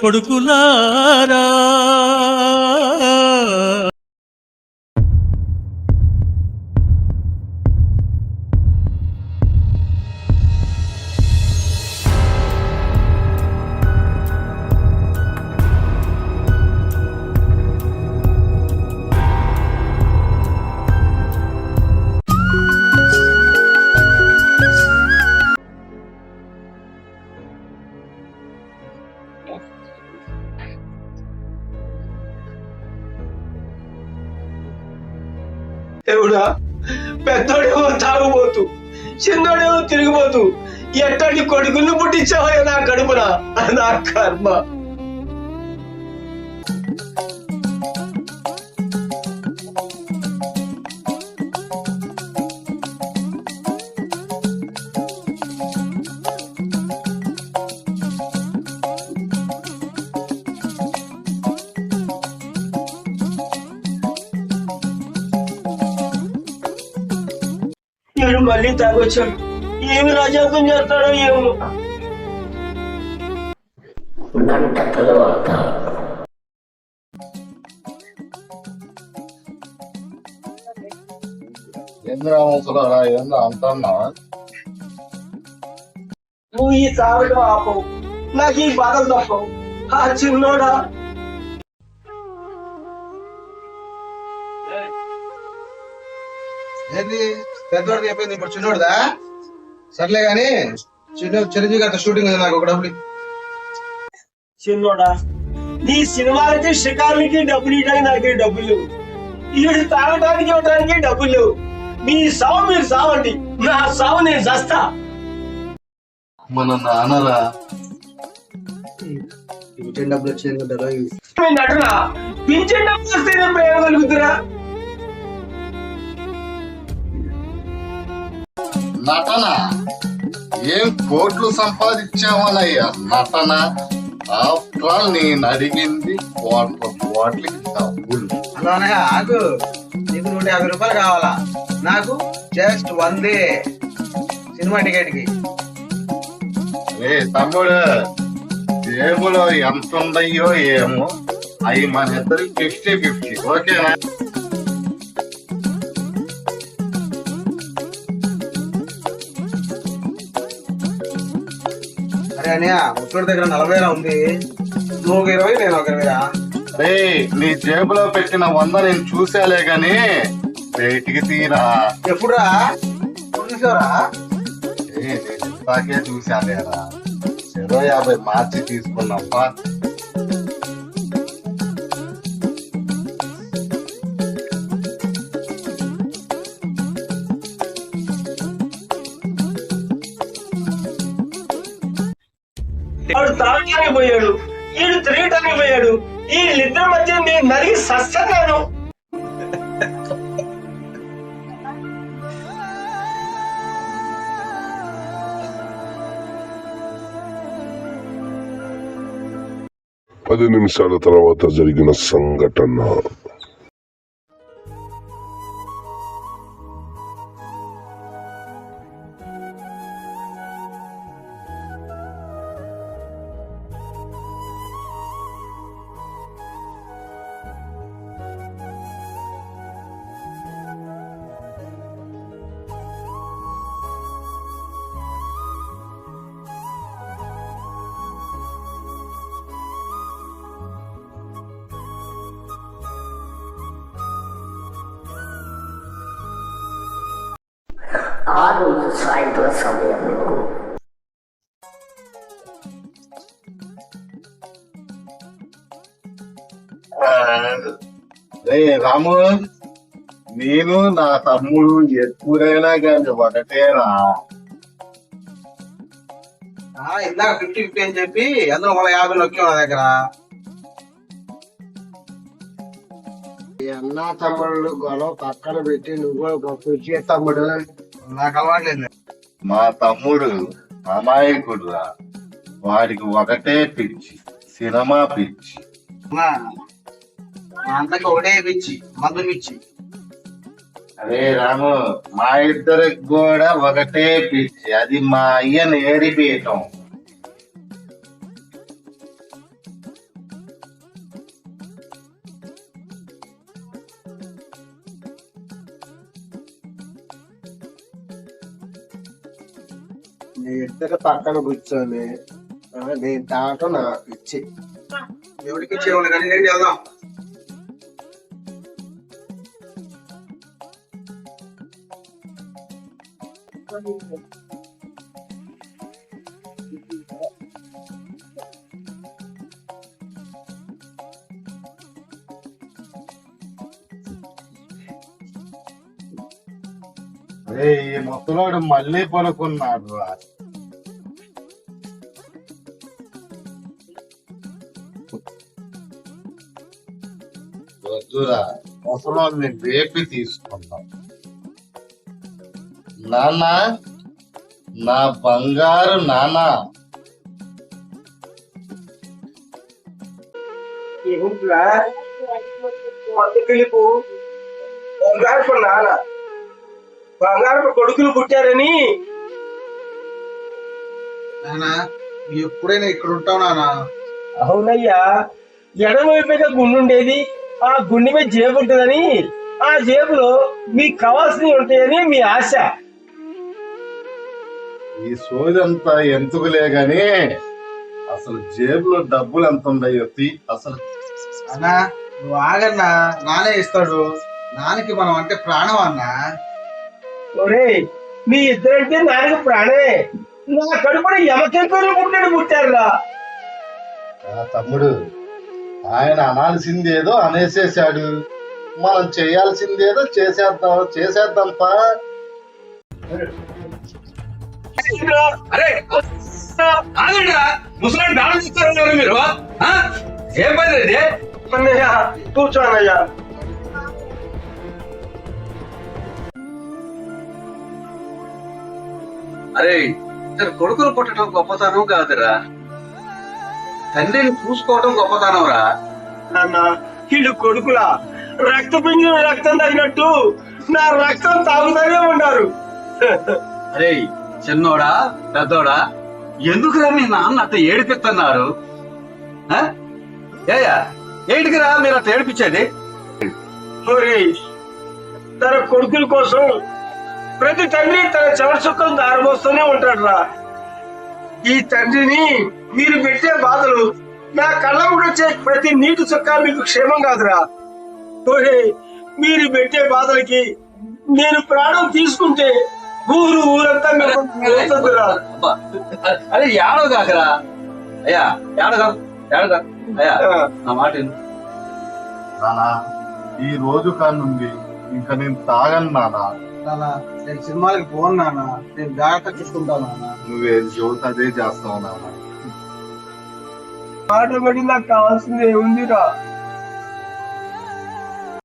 కొడుకులారా? దేవుడా పెద్దోడేమో తాగుబోతు చిన్నోడేమో తిరిగిపోతూ ఎట్టడి కొడుకులు పుట్టించావయ్యా నా కడుపున? నా కర్మ. వీడు మళ్ళీ తాగొచ్చాడు ఏమి రాజాకం చేస్తాడో ఏమో. గంట తర్వాత. ఏంద్రా ముసలారా ఏంద్రా అంటున్నా నువ్వు ఈ తాగడం ఆపవు. నాకు ఈ బాధలు తప్పవు. ఆ చిన్నోడా ఏంది? పెద్దోడికి చెప్పింది ఇప్పుడు చిన్నోడిదా? సర్లే గాని చిన్న చిరంజీవి గారితో షూటింగ్ ఉంది నాకు ఒక డబ్బులు. చిన్నోడా నీ సినిమాలకి షికార్లకి డబ్బులు ఇవ్వడానికి నాకే డబ్బులు. ఈడు తాగడానికి ఇవ్వడానికి డబ్బులు. మీ సావు మీరు సావండి. నా సావు నేను చస్తా. మన నాన్నరా ఇంకేం డబ్బులు వచ్చేది పింఛన్ డబ్బులు వస్తేనే ప్రేమ కలుగుతురా నటన. ఏం కోట్లు సంపాదించావనయ్యా నటన? ఆఫ్టర్ ఆల్ నేను అడిగింది బాటిల్ డబ్బులు. అలానే ఆగు. నీకు నూట యాభై రూపాయలు కావాలా? నాకు జస్ట్ వందే సినిమా టికెట్కి ఏ తమ్ముడు జేబులో ఎంత ఉందయ్యో ఏమో. అవి మన ఇద్దరు ఫిఫ్టీ ఫిఫ్టీ ఓకేనా? అరే అన్నయ్య ముసలి దగ్గర నలభై ఉంది. నువ్వు ఒక ఇరవై నేను ఒక ఇరవై రే నీ జేబులో పెట్టిన వంద నేను చూసాలే గాని బయటికి తీరా. ఎప్పుడురా? నేను ఇందాకే చూశానేరా ఇరవై యాభై మార్చి తీసుకున్నప్ప వాడు తాగడానికి పోయాడు. ఈడు తిరగటానికి పోయాడు. వీళ్ళిద్దరి మధ్య నేను సస్తున్నాను పది నిమిషాల తర్వాత జరిగిన సంఘటన. సాయంత్రం సమయంలో. రే రాము నేను నా తమ్ముడు ఎప్పుడైనా కానీ ఒకటేరా ఆ, ఇందాక ఫిఫ్టీ ఫిఫ్టీ అని చెప్పి అందులో మళ్ళీ యాభై నొక్కి నా దగ్గర. అన్న తమ్ముళ్ళు గొడవ పక్కన పెట్టి నువ్వు గొప్ప తమ్ముడు? నాకు అలవాట్లేదు మా తమ్ముడు అమాయకుడురా. వాడికి ఒకటే పిచ్చి సినిమా పిచ్చి. మా అంతకి ఒకటే పిచ్చి మందు పిచ్చి. అరే రాము మా ఇద్దరికి కూడా ఒకటే పిచ్చి. అది మా అయ్యని ఏడిపీయటం ఇద్దరు పక్కన కూర్చొని నేను తాగటం నాకు ఇచ్చి ఎవరికి ఇచ్చేవాళ్ళు కానీ ఏంటి వెళ్దాం అరే ఈ ముసలోడు మళ్ళీ పనుకున్నాడు రా. వద్దురా ముసలోడిని వేపి తీసుకుందాం. నాన్న నా బంగారు నాన్న. ఏంట్రా కొత్త బంగారు బంగారపు నాన్న బంగారపు కొడుకులు పుట్టారని. నానా ఎప్పుడైనా ఇక్కడ ఉంటావు నానా? అవునయ్యా ఎడమ వైపుగా గుండు ఉండేది ఆ గుండె మీద జేబు ఉంటుందని. ఆ జేబులో మీకు కావాల్సినవి ఉంటాయని మీ ఆశ. ఈ సోదంతా ఎందుకులే గాని అసలు జేబులో డబ్బులు ఎంత ఉన్నాయో తీ అసలు. అన్నా నువ్వు ఆగన్నా నానే ఇస్తాడు. నాన్నకి మనం అంటే ప్రాణం అన్నా. ఒరే మీ ఇద్దరంటే నాకు ప్రాణమే. నా కడుపున పుట్టాడు పుట్టారురా. ఆ తమ్ముడు ఆయన అనాల్సిందేదో అనేసేశాడు. మనం చేయాల్సిందేదో చేసేద్దాం చేసేద్దాంపా. అరే చేస్తారన్నారు మీరు ఆ? ఏం పని అన్నయ్య కూర్చో అరే ఇద్దరు కొడుకులు పుట్టడం గొప్పతనం కాదురా. తండ్రిని చూసుకోవడం గొప్పతనం రా నాన్న వీళ్ళు కొడుకులా? రక్త పింజం రక్తం తగినట్టు నా రక్తం తాగుతూనే ఉన్నారు. అరే చిన్నోడా పెద్దోడా ఎందుకురా మీ నాన్న అట్ట ఏడిపిస్తున్నారు? ఆ? ఏయ్యా ఏంటికిరా మీరు అట్ట ఏడిపించేది? తన కొడుకుల కోసం ప్రతి తండ్రి తన చెవరి సుఖం దారమోస్తూనే ఉంటాడు రా ఈ తండ్రిని మీరు పెట్టే బాధలు నా కళ్ళ కూడా వచ్చే ప్రతి నీటి చుక్క మీకు క్షేమం కాదురా ఒరేయ్, మీరు పెట్టే బాధలకి నేను ప్రాణం తీసుకుంటే ఊరు ఊరంతా. అబ్బా, అరే ఏడవ కాకరా అయ్యా ఏడగా ఏడగా అయ్యా. నా మాట. నానా ఈ రోజు కానుంది ఇంకా నేను తాగను నానా. నానా నేను సినిమాలకి పోను నాన్న నేను జాగ్రత్త చూసుకుంటాను నాన్న నువ్వేం చెబుతా అదే చేస్తావు నానా. నాకు కావాల్సింది ఏముందిరా?